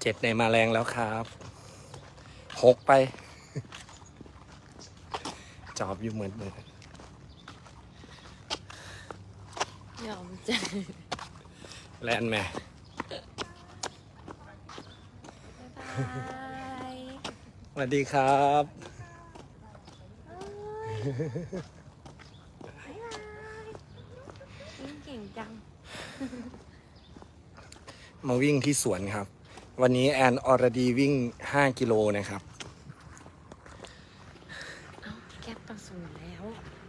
เจ็ดในมาแรงแล้วครับหกไป จอบอยู่เหมือนเหมือนยอมใจแลนแม่บ๊ายบายสวัสดีครับ วิ่งเก่งจัง มาวิ่งที่สวนครับ วันนี้แอนออรดีวิ่ง 5 กิโลนะครับ เอ้าแก๊ปต้องสูงแล้ว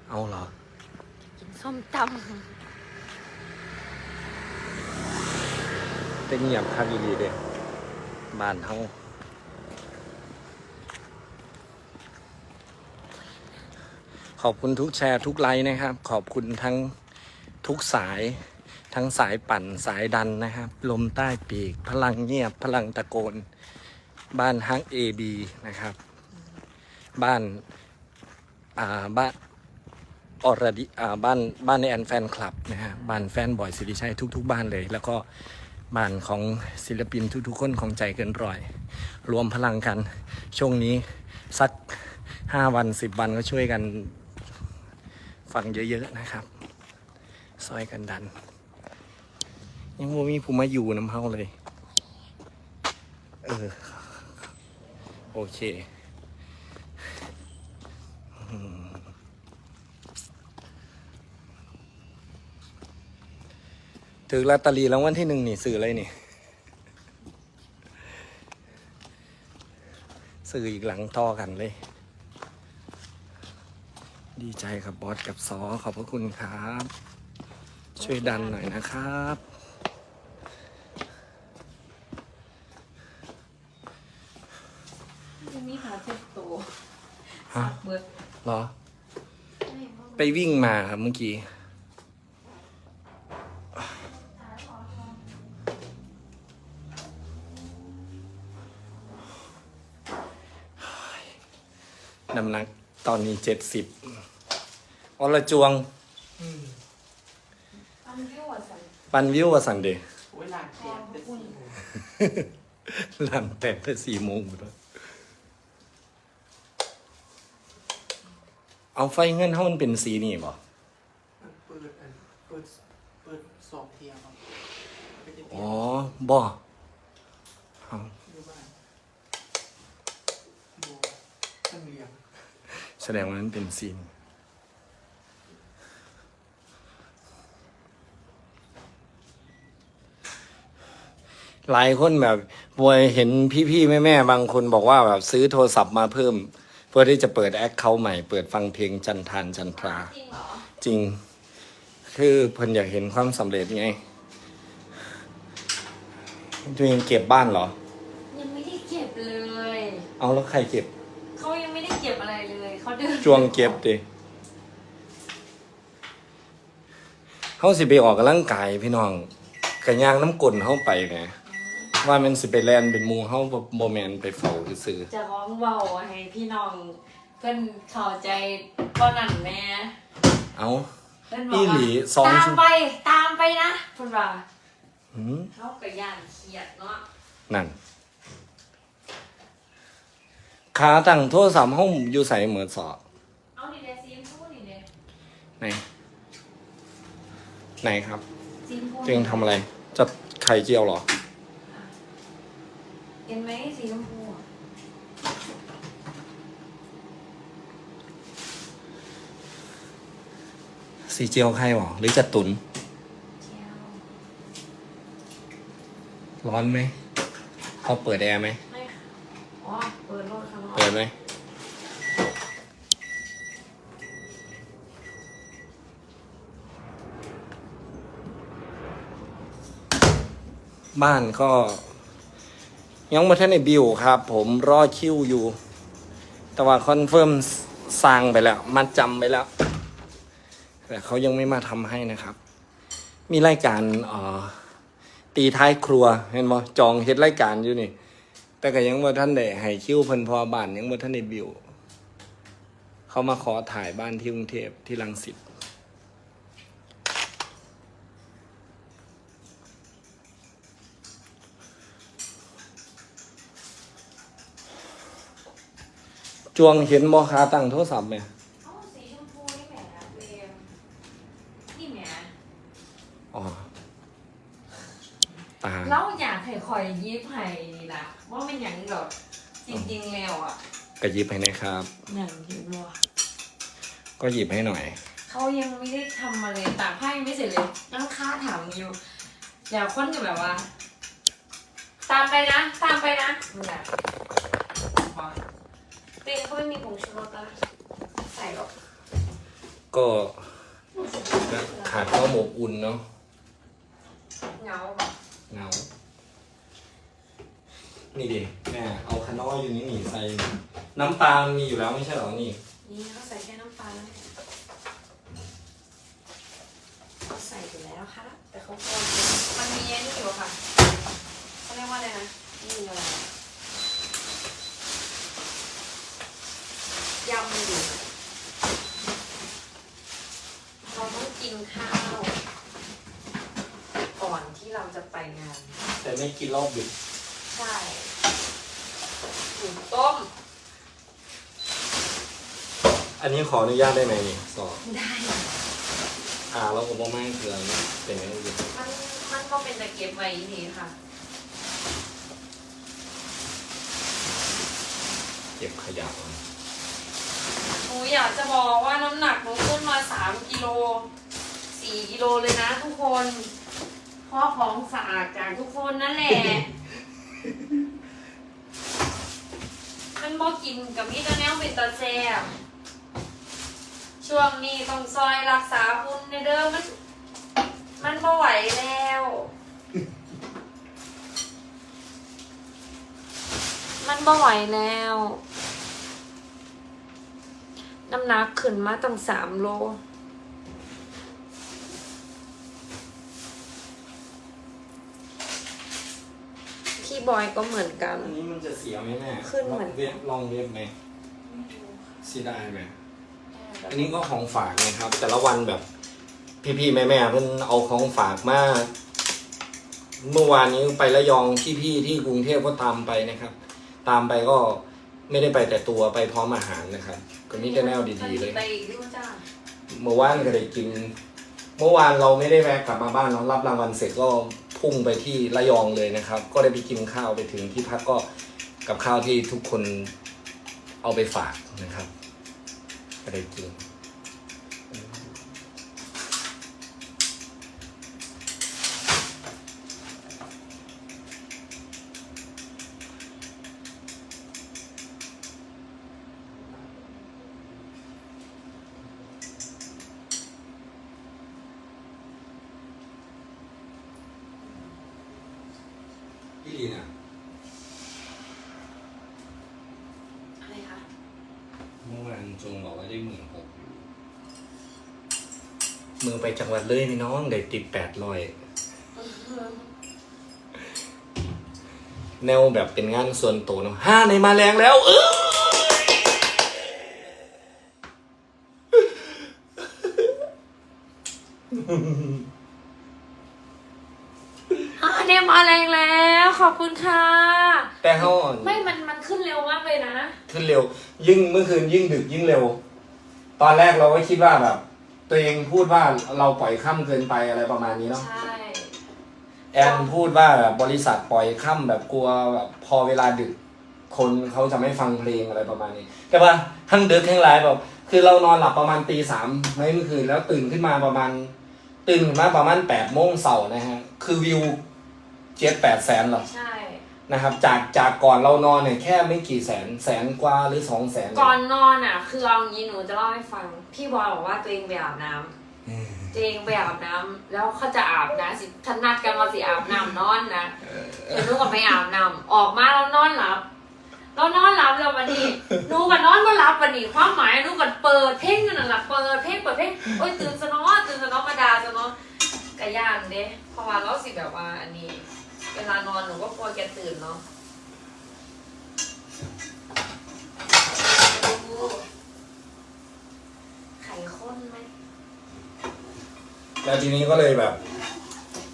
เอาเหรอ กินส้มตแต่เงียบครับดีๆเด้บ้านเฮาขอบคุณทุกแชร์ทุกไลค์นะครับ ขอบคุณทั้งทุกสาย ทั้งสายปั่นสายดันนะครับ ลมใต้ปีก พลังเงียบ พลังตะโกน บ้านฮักเอบีนะครับ บ้านอ่าบ้านออรดีอ่าบ้านบ้านในแอนแฟนคลับนะฮะบ้านแฟนบอยสิริชัยทุก ๆ บ้านเลย แล้วก็บ้านของศิลปินทุก ๆ คนของใจเกินร้อย รวมพลังกัน ช่วงนี้สักห้าวันสิบวันก็ช่วยกันฟังเยอะ ๆ นะครับ ซอยกันดัน ยังบ่มีผู้มาอยู่น้ำเฮาเลย เออ โอเคถือลอตเตอรี่รางวัลที่หนึ่งนี่ซื้ออะไรนี่ซื้ออีกหลังต่อกันเลย ดีใจกับบอสกับซอขอบพระคุณครับ ช่วยดันหน่อยนะครับำมีหาเจ็บตัว ฮะเบิดเหรอ ไปวิ่งมาครับเมื่อกี้ น้ำหนักตอนนี้เจ็ดสิบอละจวง อันที่หัวใส่ปันวิวว่าสันเดย์เวลาเปลี่ยนเป็นสีหลังแต่แต่สี่โมงหมดแล้ว เอาไฟเงินให้มันเป็นสีนี่บ่เปิดอันเปิดเปิดสองเทียครับไปจะเทีอ๋ยอบ่เอาอยู่บ้านดูตั้งเรียงแสดงว่ามันเป็นซีนหลายคนแบบบวยเห็นพี่ๆแม่ๆบางคนบอกว่าแบบซื้อโทรศัพท์มาเพิ่ม เพื่อที่จะเปิดแอคเคาท์ใหม่เปิดฟังเพลงจันทานจันทรา จริงเหรอจริง คือเพิ่นอยากเห็นความสำเร็จไงตัวเองเก็บบ้านเหรอ ยังไม่ได้เก็บเลย เอาแล้วใครเก็บเขายังไม่ได้เก็บอะไรเลยเขาเดินจวงเก็บดิเขาสิไปออกกำลังกายพี่น้องกระย่างน้ำกลนเข้าไปไง ว่ามันสิไปแลนเป็นหมูเขาโมแมนไปเฝ้าซื้อจะร้องเบาให้พี่น้องเพื่อนเข้าใจก็นั่นแม่ๆเอา เพื่อนบออีกหลีว่าสองตามชั่ว ไปตามไปนะเพื่อนว่าหืมเขากระย่านเขียดเนาะนั่นขาตั้งโทรศัพท์ห้องอยู่ใส่เหมือนสอเอานี่เดซีมพูดนี่เดไหนไหนครับ ซีมพูดตัวเองทำอะไรจะไข่เจียวเหรอเห็นไหมสีชมพูอะสีเจียวไข่หรอหรือจะตุน เจียวร้อนไหมเขาเปิดแอร์ไหม ไม่ค่ะอ๋อเปิดรถข้างนอกเปิดไหม บ้านก็ ยังม่ทันในบิวครับ ผมรอคิวอยู่ แต่ว่าคอนเฟิร์มสร้างไปแล้ว มัดจำไปแล้ว แต่เขายังไม่มาทำให้นะครับ มีรายการออตีท้ายครัวเห็นบ่จองเฮ็ดรายการอยู่นี่ แต่ก็ยังว่าท่านได้ให้คิวเพิ่นพอบ้านยังว่าท่านได้บิว เขามาขอถ่ายบ้านที่กรุงเทพที่รังสิต จวงเห็นบอคาตั้งโทรศัพท์ไหมเอ้าสีชมพูนี่แหมเวมนี่แหมอ๋อตาเราอยากให้คอยยิบให้นี่นะว่ามันหยังดอกจริงๆแล้วอะก็หยิบให้นะครับ หนังเห็นบ่ก็หยิบให้หน่อย เขายังไม่ได้ทำมาเลยตากผ้ายังไม่เสร็จเลยยังค้าถามอยู่อยากค้นอยู่แบบว่า ตามไปนะ ตามไปนะนี่แหละ เตียงเขาไม่มีผงชูรสแล้วนะใส่หรอกก็ขาดข้าวหมกอุ่นเนาะเหงาแบบเหงา นี่ดิแม่เอาคานออยู่นี่หนีใส่ น้ำตาลมีอยู่แล้วไม่ใช่เหรอนี่ นี่เขาใส่แค่น้ำปลาแล้วเขาใส่อยู่แล้วค่ะ แต่เขาโกนมันมีอันนี่อยู่อะค่ะเขาเรียกว่าอะไรนะนี่อะไรนะ ยำอยู่เราต้องกินข้าว ก่อนที่เราจะไปงาน แต่ไม่กินรอบดึกใช่ถูกต้ม อันนี้ขออนุญาตได้ไหมนี่สอบได้ อ่าแล้วผมว่าไม่เกลือเป็นยังไงอยู่มันมันก็เป็นตะเก็บไว้นี่ค่ะ เก็บขยะมา หนูอยากจะบอกว่าน้ำหนักหนูขึ้นมาสามกิโลสี่กิโลเลยนะทุกคนเพ่อของฝากจากทุกคนนั่นแหละ มันบอกินกับมีแตะแนวเป็นตาแซ่บช่วงนี้ต้องซอยรักษาหุ่นในเด้อมัน มันไม่ไหวแล้ว มันไม่ไหวแล้ว น้ำหนักขึ้นมาตั้งสามโล พี่บอยก็เหมือนกัน อันนี้มันจะเสียไหมแม่ขึ้นเหมือนเว็บลองเว็บไหมเสียดายไหมอันนี้ก็ของฝากนะครับ แต่ละวันแบบ พี่ๆแม่ๆเพิ่นเอาของฝากมาเมื่อวานนี้ไประยองพี่ๆที่กรุงเทพก็ตามไปนะครับ ตามไปก็ไม่ได้ไปแต่ตัวไปพร้อมอาหารนะครับ ก็มีแต่แนวดีๆเลย ไปด้วยจ้าเมื่อวานก็ได้กิน เมื่อวานเราไม่ได้แวะกลับมาบ้านเรารับรางวัลเสร็จก็พุ่งไปที่ระยองเลยนะครับ ก็ได้ไปกินข้าวไปถึงที่พักก็กับข้าวที่ทุกคนเอาไปฝากนะครับก็ได้กิน พี่ลีน่ะ อะไรคะ เมื่อวานจงบอกว่า ได้หมื่นหกมือไปจังหวัดเลยพี่น้องได้ติดแปดร้อยแนวแบบเป็นงานส่วนตัวเนาะห้าในมาแรงแล้ว เอออ่าเนี่ยมาแรงแล้ว ขอบคุณค่ะ แต่เขาไม่มันมันขึ้นเร็วมากเลยนะ ขึ้นเร็ว ยิ่งเมื่อคืนยิ่งดึกยิ่งเร็ว ตอนแรกเราก็คิดว่าแบบ ตัวเองพูดว่าเราปล่อยค่ำเกินไปอะไรประมาณนี้เนาะใช่แอนพูดว่าแบบบริษัทปล่อยค่ำแบบกลัวแบบพอเวลาดึกคนเขาจะไม่ฟังเพลงอะไรประมาณนี้ แต่ว่าทั้งดึกทั้งหลายแบบคือเรานอนหลับประมาณตีสามในเมื่อคืนแล้วตื่นขึ้นมาประมาณ ตื่นขึ้นมาประมาณแปดโมงเสาร์นะฮะ คือวิวเจ็ดแปดแสนหรอใช่ นะครับจากจากก่อนเรานอนเนี่ยแค่ไม่กี่แสนแสนกว่าหรือสองแสนก่อนนอนอะ คือเอางี้หนูจะเล่าให้ฟัง พี่บอยบอกว่าตัวเองไปอาบน้ำตัวเองไปอาบน้ำแล้วเขาจะอาบนะสิทันนัดกันมาสิอาบน้ำนอนนะเดี๋ยวหนูก็ไปอาบน้ำออกมาแล้วนอนหลับเรานอนหลับแล้ววันนี้หนูก็นอนมาหลับวันนี้ความหมายหนูก็เปิดเพลงนั่นน่ะล่ะเปิดเพลงเปิดเพลงโอ้ยตื่นซะเนาะตื่นซะเนาะมาดาซะเนาะกะย่านเด้เพราะว่าเราสิแบบว่าอันนี้ เวลานอนหนูก็กลัวแกตื่นเนาะไข่ข้นไหมแล้วทีนี้ก็เลยแบบ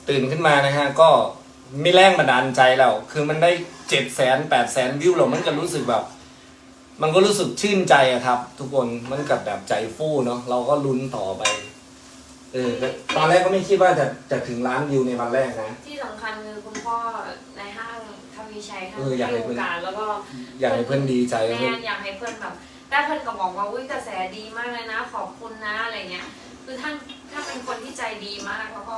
ตื่นขึ้นมานะฮะ ก็มีแรงบันดาลใจแล้ว คือมันได้เจ็ดแสนแปดแสนวิวแล้วมันก็รู้สึกแบบ มันก็รู้สึกชื่นใจอะครับ ทุกคนมันกับแบบใจฟู่เนาะเราก็ลุ้นต่อไป ออแต่ตอนแรกก็ไม่คิดว่าจะจะถึงล้านวิวในวันแรกนะ ที่สำคัญคือคุณพ่อในห้างทวีชัยท่านเอออยากให้ให้เพื่โออนกาสแล้วก็อยากให้เพื่อนดีใจแม่เพื่อนอยากให้เพื่อนแบบได้เพื่อนก็บอกว่าอุ้ยกระแสดีมากเลยนะ ขอบคุณนะอะไรเงี้ย คือท่านท่านเป็นคนที่ใจดีมากแล้วก็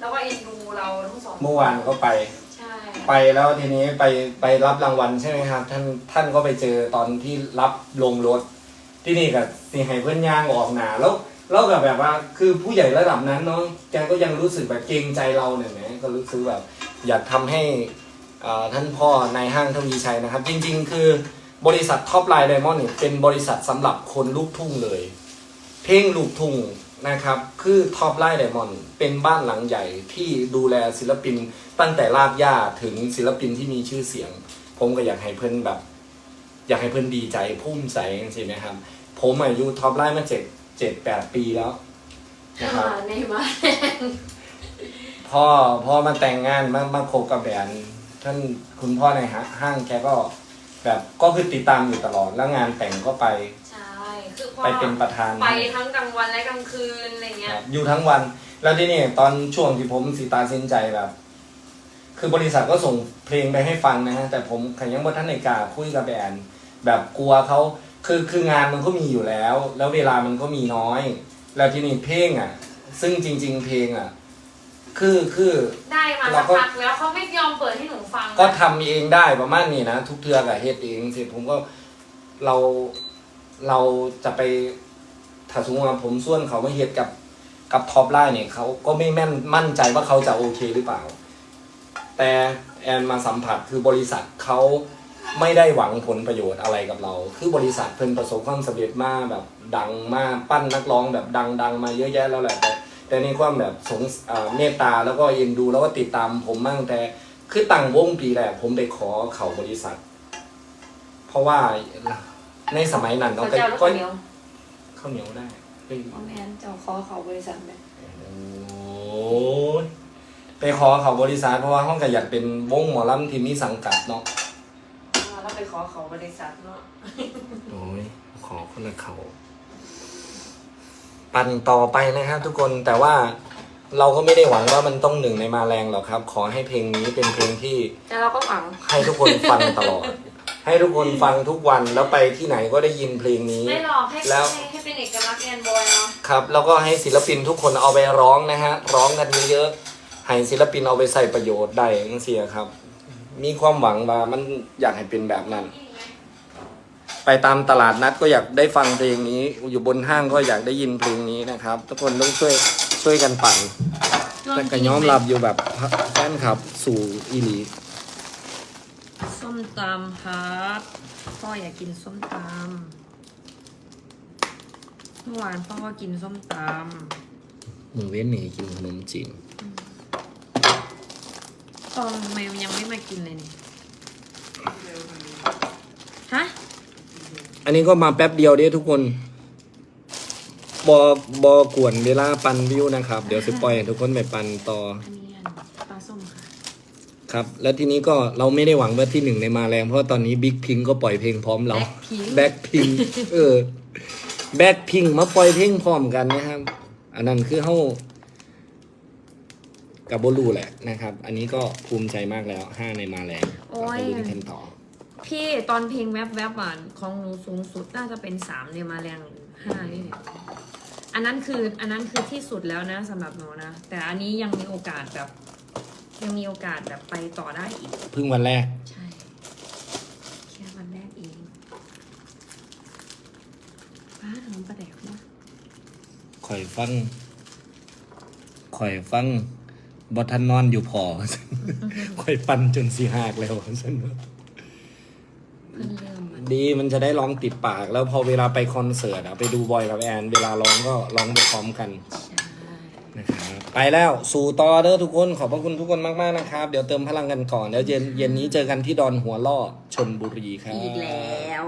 แล้วก็เอ็นดูเราทั้งสองเมื่อวานก็ไป ใช่ไปแล้วทีนี้ไปไปรับรางวัลใช่ไหมครับ ท่านท่านก็ไปเจอตอนที่รับลงรถที่นี่กับสิให้เพื่อนย่างออกหนาแล้ว แล้วแบบแบบว่าคือผู้ใหญ่ระดับนั้นเนาะแกก็ยังรู้สึกแบบเกรงใจเราเนี่ยนะก็รู้สึกแบบอยากทำให้ท่านพ่อนายห้างทวีชัยนะครับ จริง ๆ คือบริษัทท็อปไลน์ไดมอนด์เนี่ยเป็นบริษัทสำหรับคนลูกทุ่งเลย เพลงลูกทุ่งนะครับคือท็อปไลน์ไดมอนด์เป็นบ้านหลังใหญ่ที่ดูแลศิลปินตั้งแต่รากหญ้าถึงศิลปินที่มีชื่อเสียง ผมก็อยากให้เพื่อนแบบ อยากให้เพื่อนดีใจภูมิใจจริงๆนะครับ ผมอายุท็อปไลน์มาเจ็ด เจ็ดแปดปีแล้วนะครับอ่าในมาพ่อพ่อมาแต่งงานมามาคบกับแบรนด์ท่านคุณพ่อในห้างแกก็แบบก็คือติดตามอยู่ตลอดแล้วงานแต่งก็ไป ใช่คือพ่อไปเป็นประธานไปทั้งกลางวันและกลางคืนอะไรเงี้คยรับอยู่ทั้งวัน แล้วที่นี่ตอนช่วงที่ผมสีตาสินใจแบบ คือบริษัทก็ส่งเพลงไปให้ฟังนะฮะ แต่ผมขยังบ่ท่านในกล้าคุยกับแบรนด์แบบกลัวเขา คือคืองานมันก็มีอยู่แล้ว แล้วเวลามันก็มีน้อย แล้วที่นี่เพลงอะ ซึ่งจริง ๆ เพลงอะ คือคือ ได้มาเราสักก็พักแล้วเขาไม่ยอมเปิดให้หนูฟังก็ทำเองได้ประมาณนี้นะ ทุกเทือกับเฮ็ดเองสิผมก็เราเราจะไปถ้าสมมติว่าผมส่วนเขาไม่เฮ็ดกับกับท็อปไลน์เนี่ยเขาก็ไม่แม่นมั่นใจว่าเขาจะโอเคหรือเปล่า แต่แอนมาสัมผัสคือบริษัทเขา ไม่ได้หวังผลประโยชน์อะไรกับเรา คือบริษัทเพิ่นประสบความสำเร็จมากแบบดังมากปั้นนักร้องแบบดัง ๆ มาเยอะแยะแล้วแหละแต่แต่ในความแบบสงสอ่าเมตตาแล้วก็เอ็นดูแล้วก็ติดตามผมมั่งแต่คือตั้งวงปีแรกผมไปขอเขาบริษัท เพราะว่าในสมัยนั้นเขาเนาะจะเอาลูกก็เหนียวข้าวเหนียวได้เฮ้ยเอาแมนเจ้าขอเขาบริษัทไหมโอ้ยไปขอเขาบริษัทเพราะว่าห้องก็อยากเป็นวงหมอลำที่มีสังกัดเนาะอ่าเรา ไปขอเขาบริษัทเนาะโอ้ยขอคนละเขา ปั่นต่อไปนะครับทุกคนแต่ว่าเราก็ไม่ได้หวังว่ามันต้องหนึ่งในมาแรงหรอกครับ ขอให้เพลงนี้เป็นเพลงที่ แต่เราก็หวัง ให้ทุกคนฟังตลอด ให้ทุกคนฟังทุกวันแล้วไปที่ไหนก็ได้ยินเพลงนี้ ไม่หรอกให้แล้ว ให้ให้เป็นเอกลักษณ์แอนบอยเนาะครับ แล้วก็ให้ศิลปินทุกคนเอาไปร้องนะฮะ ร้องกันเยอะๆให้ศิลปินเอาไปใส่ประโยชน์ได้นั่นเสียครับ มีความหวังว่ามันอยากให้เป็นแบบนั้น ไปตามตลาดนัดก็อยากได้ฟังเพลงนี้ อยู่บนห้างก็อยากได้ยินเพลงนี้นะครับ ทุกคนต้องช่วยช่วยกันปั่นแต่ก็ย้อมรับอยู่แบบแฟนคลับสู่อีหลีส้มตำครับพ่ออยากกินส้มตำเมื่อวานพ่อก็กินส้มตมือเว้นหนีกินขนมจีนำ ตองทำไมยังไม่มากินเลยนี่ฮะอันนี้ก็มาแป๊บเดียวเด้ทุกคนบอบอกวนเวลาปันวิวนะครับ เดี๋ยวสิปล่อยให้ทุกคนไปปันต่อ อันนี้อันปลาส้มค่ะครับ แล้วทีนี้ก็เราไม่ได้หวังว่าที่หนึ่งในมาแรง เพราะว่าตอนนี้บิ๊กพิงก็ปล่อยเพลงพร้อมเรา Blackpink แบ็คพิงเออแบ็คพิงมาปล่อยเพลงพร้อมกันนะครับ อันนั้นคือเฮา กับโบลูแหละนะครับ อันนี้ก็ภูมิใจมากแล้วห้าในมาแรงโอ้ยเราไปลุ้นกันต่อ พี่ตอนเพลงแวบแวบๆอะของหนูสูงสุดน่าจะเป็นสามเนี่ยมาแรงห้านี่เนี่ยอันนั้นคืออันนั้นคือที่สุดแล้วนะสำหรับหนูนะ แต่อันนี้ยังมีโอกาสแบบ ยังมีโอกาสแบบไปต่อได้อีก เพิ่งวันแรก ใช่แค่วันแรกเองป้าทำประแดกวะข่อยฟังข่อยฟัง บอทันนอนอยู่พอข่อยปั่นจนสีหักแล้วฉันว่าดีมันจะได้ร้องติดปาก แล้วพอเวลาไปคอนเสิร์ตอะไปดูบอยกับแอน เวลาร้องก็ร้องไปพร้อมกันนะครับไปแล้วสู่ต่อเด้อทุกคนขอบพระคุณทุกคนมากๆนะครับ เดี๋ยวเติมพลังกันก่อน แล้วเย็นเย็นนี้เจอกันที่ดอนหัวล่อชนบุรีครับอีกแล้ว